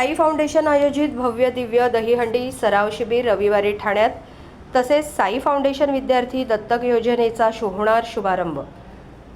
Sai foundation आयोजित भव्य दिव्य दहीहंडी सराव शिबिर रविवारी ठाण्यात. तसेच साई फाउंडेशन विद्यार्थी दत्तक योजनेचा शोभणार शुभारंभ.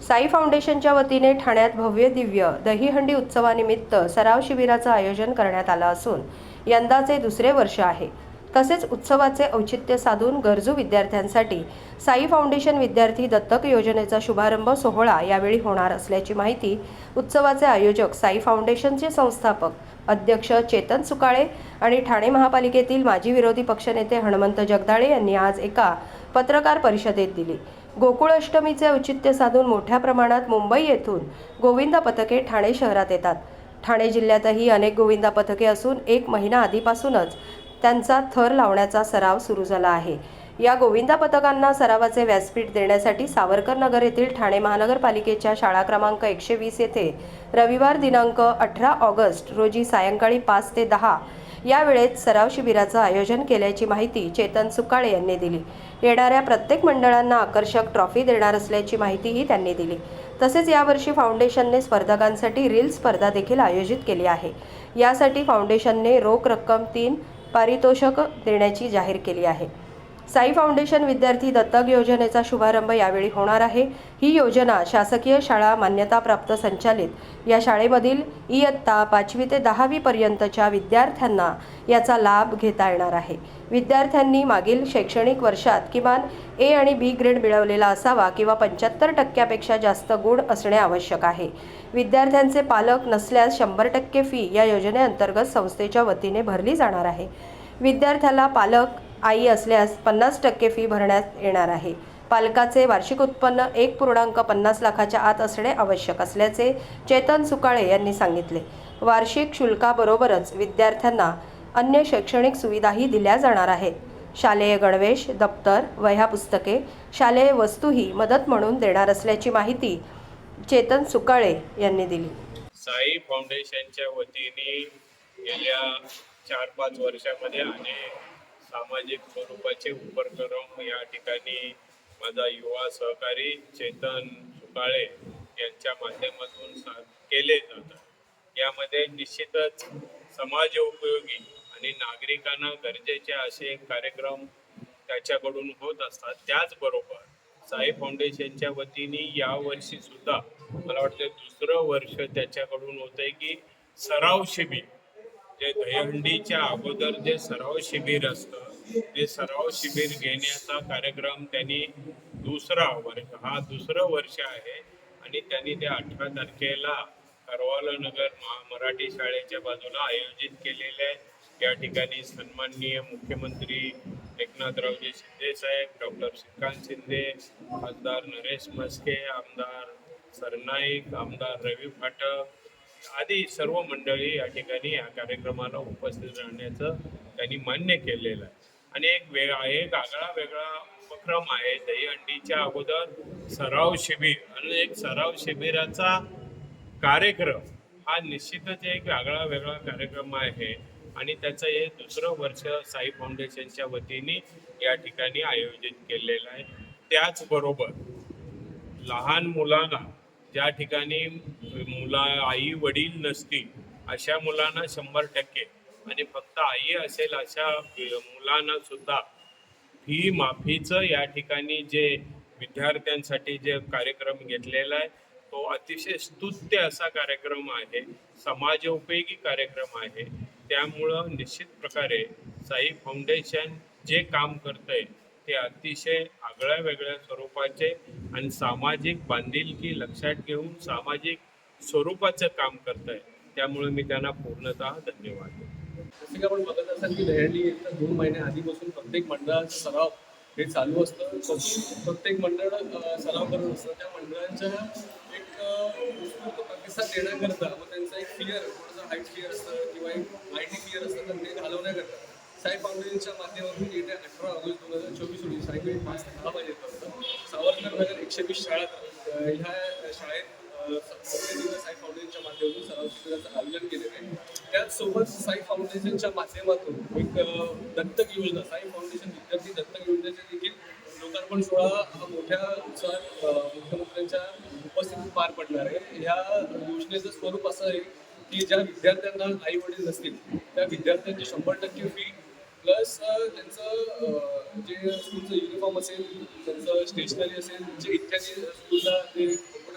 साई फाउंडेशनच्या वतीने ठाण्यात भव्य दिव्य दहीहंडी उत्सवानिमित्त सराव शिबिराचं आयोजन करण्यात आलं असून यंदाचे दुसरे वर्ष आहे. तसेच उत्सवाचे औचित्य साधून गरजू विद्यार्थ्यांसाठी साई फाउंडेशन विद्यार्थी दत्तक योजनेचा शुभारंभ सोहळा यावेळी होणार असल्याची माहिती उत्सवाचे आयोजक साई फाउंडेशनचे संस्थापक अध्यक्ष चेतन सुकाळे आणि ठाणे महापालिकेतील माजी विरोधी पक्षनेते हनुमंत जगदाळे यांनी आज एका पत्रकार परिषदेत दिली. गोकुळ अष्टमीचे औचित्य साधून मोठ्या प्रमाणात मुंबई येथून गोविंदा पथके ठाणे शहरात येतात. ठाणे जिल्ह्यातही अनेक गोविंदा पथके असून एक महिना आधीपासूनच त्यांचा थर लावण्याचा सराव सुरू झाला आहे. या गोविंदा पथकांना सरावाचे व्यासपीठ देण्यासाठी सावरकर नगर येथील ठाणे महानगरपालिकेच्या शाळा क्रमांक एकशे वीस येथे रविवार दिनांक अठरा ऑगस्ट रोजी सायंकाळी पाच ते दहा या वेळेत सराव शिबिराचं आयोजन केल्याची माहिती चेतन सुकाळे यांनी दिली. येणाऱ्या प्रत्येक मंडळांना आकर्षक ट्रॉफी देणार असल्याची माहितीही त्यांनी दिली. तसेच यावर्षी फाउंडेशनने स्पर्धकांसाठी रील स्पर्धा देखील आयोजित केली आहे. यासाठी फाउंडेशनने रोख रक्कम तीन पारितोषक देण्याची जाहीर केली आहे. साई फाउंडेशन विद्यार्थी दत्तक योजनेचा शुभारंभ यावेळी होणार आहे. ही योजना शासकीय शाळा मान्यताप्राप्त संचालित. या शाळेमधील इयत्ता पाचवी ते दहावी पर्यंतच्या विद्यार्थ्यांना याचा लाभ घेता येणार आहे. विद्यार्थ्यांनी मागील शैक्षणिक वर्षात किमान ए आणि बी ग्रेड मिळवलेला असावा किंवा पंच्याहत्तर टक्क्यापेक्षा जास्त गुण असणे आवश्यक आहे. विद्यार्थ्यांचे पालक नसल्यास शंभर टक्के फी या योजनेअंतर्गत संस्थेच्या वतीने भरली जाणार आहे. विद्यार्थ्याला पालक आई असल्यास पन्नास टक्के फी भरण्यात येणार आहे. पालकाचे वार्षिक उत्पन्न एक पूर्णांक पन्नास लाखाच्या आत असणे आवश्यक असल्याचे चेतन सुकाळे यांनी सांगितले. वार्षिक शुल्काबरोबरच विद्यार्थ्यांना अन्य शैक्षणिक सुविधाही दिल्या जाणार आहेत. शालेय गणवेश दप्तर वह्या पुस्तके शालेय वस्तूही मदत म्हणून देणार असल्याची माहिती चेतन सुकाळे यांनी दिली. साई फाउंडेशनच्या वतीने गेल्या चार पाच वर्षामध्ये अनेक सामाजिक स्वरूपाचे उपक्रम या ठिकाणी माझा युवा सहकारी चेतन सुकाळे यांच्या माध्यमातून सा केले जातात. यामध्ये निश्चितच समाज उपयोगी आणि नागरिकांना गरजेचे असे कार्यक्रम त्याच्याकडून होत असतात. त्याचबरोबर साई फाउंडेशनच्या वतीने यावर्षी सुद्धा मला वाटतं दुसरं वर्ष त्याच्याकडून होतंय की सराव शिबिर. जे दहीहंडीच्या अगोदर जे सराव शिबिर असतं ते सराव शिबिर घेण्याचा कार्यक्रम त्यांनी दुसरा वर्ष हा दुसरं वर्ष आहे आणि त्यांनी ते अठरा तारखेला करवाला नगर मराठी शाळेच्या बाजूला आयोजित केलेले आहे. या ठिकाणी सन्माननीय मुख्यमंत्री एकनाथरावजी शिंदे साहेब डॉक्टर श्रीकांत शिंदे खासदार नरेश मस्के आमदार सरनाईक आमदार रवी फाटक आदी सर्व मंडळी या ठिकाणी या कार्यक्रमाला उपस्थित राहण्याचं त्यांनी मान्य केलेलं आहे. आणि एक वेगळा एक आगळा वेगळा उपक्रम आहे. दहीहंडीच्या अगोदर सराव शिबिर आणि एक सराव शिबिराचा कार्यक्रम. हा निश्चितच एक आगळा वेगळा कार्यक्रम आहे आणि त्याचं हे दुसरं वर्ष साई फाउंडेशनच्या वतीने या ठिकाणी आयोजित केलेलं आहे. त्याचबरोबर लहान मुलांना ज्या ठिकाणी मुला आई वडील नसतील अशा मुलांना शंभर टक्के आणि फक्त आई असेल अशा मुलांना सुद्धा फी माफीचं या ठिकाणी जे विद्यार्थ्यांसाठी जे कार्यक्रम घेतलेला आहे तो अतिशय स्तुत्य असा कार्यक्रम आहे समाज उपयोगी कार्यक्रम आहे. त्यामुळं निश्चित प्रकारे साई फाउंडेशन जे काम करतंय ते अतिशय आगळ्या वेगळ्या स्वरूपाचे आणि सामाजिक बांधिलकी लक्षात घेऊन सामाजिक स्वरूपाचं काम करत आहे त्यामुळे मी त्यांना पूर्णतः धन्यवाद देतो. जसं की आपण बघत असाल की दहीहंडी एकदा दोन महिने आधीपासून प्रत्येक मंडळाचं सराव हे चालू असतं. प्रत्येक मंडळ सराव करत असतं. त्या मंडळांच्या एक उत्स्फूर्त प्रतिसाद देण्याकरता मग त्यांचा एक क्लिअर थोडंसं हाईट क्लिअर असतं किंवा एक आय टी क्लिअर असतं तर ते घालवण्याकरता साई फाउंडेशनच्या माध्यमातून येत्या अठरा ऑगस्ट दोन हजार चोवीस रोजी सायंकाळी पाच ते दहा वाजेपर्यंत सावरकर नगर एकशे वीस शाळा ह्या शाळेत साई फाउंडेशनच्या माध्यमातून सराव शिबिराचं आयोजन केलेलं आहे. त्याचसोबत साई फाउंडेशनच्या माध्यमातून एक दत्तक योजना साई फाउंडेशन विद्यार्थी दत्तक योजनेचे देखील लोकार्पण सोहळा हा मोठ्या उत्साहात मुख्यमंत्र्यांच्या उपस्थितीत पार पडणार आहे. ह्या योजनेचं स्वरूप असं आहे की ज्या विद्यार्थ्यांना आई वडील नसतील त्या विद्यार्थ्यांची शंभर टक्के फी प्लस त्यांचं जे स्कूलचं युनिफॉर्म असेल त्यांचं स्टेशनरी असेल जे इत्यादी स्कूलला ते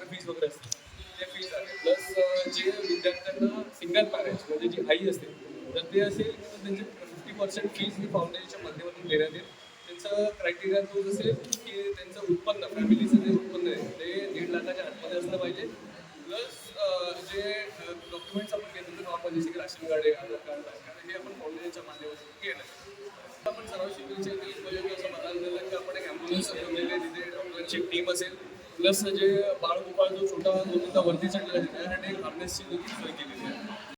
फीज वगैरे असते ते फीज आहे प्लस जे विद्यार्थ्यांना सिंगल पॅरेंट्स म्हणजे जी आई असते तर ते असेल तर त्यांचे फिफ्टी पर्सेंट फीज ही फाउंडेशनच्या माध्यमातून देण्यात येईल. त्यांचं क्रायटेरिया तोच असेल की त्यांचं उत्पन्न फॅमिलीचं जे उत्पन्न आहे ते दीड लाखाच्या आतमध्ये असलं पाहिजे. प्लस जे डॉक्युमेंट्स आपण घेत आपण नॉर्मल जसे की राशन कार्ड आहे आधार कार्ड पॅन कार्ड हे आपण फाउंडेशनच्या माध्यमातून केलं आपण सर्व शिबिरचे एक उपयोगी असं बघायला गेलं की आपण एक ॲम्ब्युलन्स ठेवलेली तिथे डॉक्टरांची टीम असेल प्लस जे बाळ गोपाळ जो छोटा दोन वरती चढलेला आहे त्यासाठी हार्नेसची देखील सोय केलेली आहे.